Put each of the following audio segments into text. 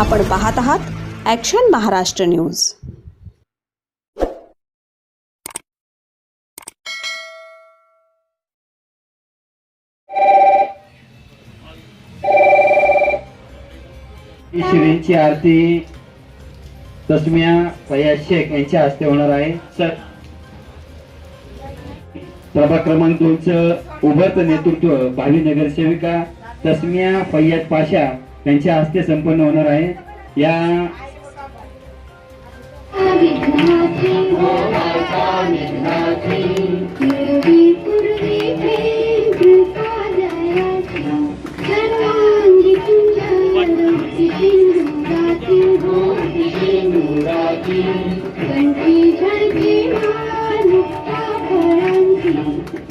आपण पाहत आहात ॲक्शन महाराष्ट्र न्यूज शिरींची आरती तस्मिया फैयाज शेख यांच्या हस्ते होणार आहे. सर प्रभाग क्रमांक दोनचं उभरत नेतृत्व भावी नगरसेविका तस्मिया फय्याद पाशा त्यांच्या हस्ते संपन्न होणार आहे. या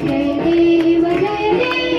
जय देव जय देव।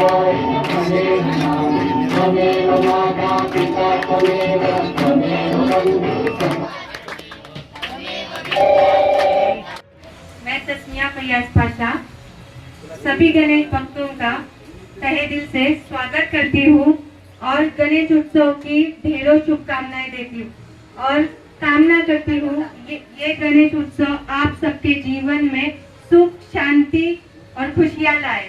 मैं तस्मिया फैयाज पाशा सभी गणेश भक्तों का तहे दिल से स्वागत करती हूँ और गणेश उत्सव की ढेरों शुभकामनाएँ देती हूँ और कामना करती हूँ ये, ये गणेश उत्सव आप सबके जीवन में सुख शांति और खुशियाँ लाए।